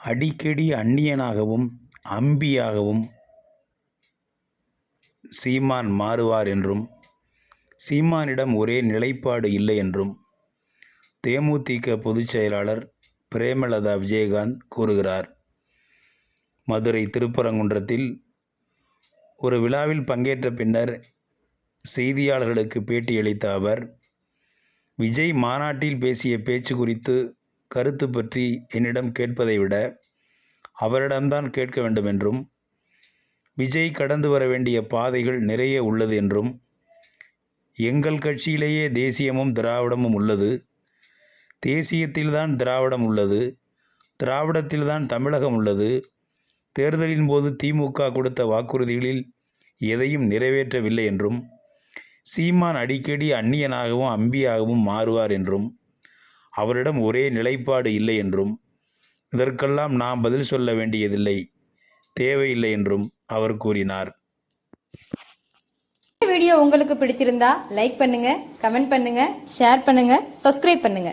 அடிக்கடி அந்நியனாகவும் அம்பியாகவும் சீமான் மாறுவார் என்றும் சீமானிடம் ஒரே நிலைப்பாடு இல்லை என்றும் தேமுதிக பொதுச் செயலாளர் பிரேமலதா விஜயகாந்த் கூறுகிறார். மதுரை திருப்பரங்குன்றத்தில் ஒரு விழாவில் பங்கேற்ற பின்னர் செய்தியாளர்களுக்கு பேட்டியளித்த அவர் விஜய் மாநாட்டில் பேசிய பேச்சு குறித்து கருத்து பற்றி என்னிடம் கேட்பதை விட அவரிடம்தான் கேட்க வேண்டும் என்றும் விஜய் கடந்து வர வேண்டிய பாதைகள் நிறைய உள்ளது என்றும் எங்கள் கட்சியிலேயே தேசியமும் திராவிடமும் உள்ளது தேசியத்தில்தான் திராவிடம் உள்ளது திராவிடத்தில்தான் தமிழகம் உள்ளது தேர்தலின் போது திமுக கொடுத்த வாக்குறுதிகளில் எதையும் நிறைவேற்றவில்லை என்றும் சீமான் அடிக்கடி அந்நியனாகவும் அம்பியாகவும் மாறுவார் என்றும் அவரிடம் ஒரே நிலைப்பாடு இல்லை என்றும் இதற்கெல்லாம் நாம் பதில் சொல்ல வேண்டியதில்லை தேவையில்லை என்றும் அவர் கூறினார். வீடியோ உங்களுக்கு பிடிச்சிருந்தா லைக் பண்ணுங்க கமெண்ட் பண்ணுங்க ஷேர் பண்ணுங்க சப்ஸ்கிரைப் பண்ணுங்க.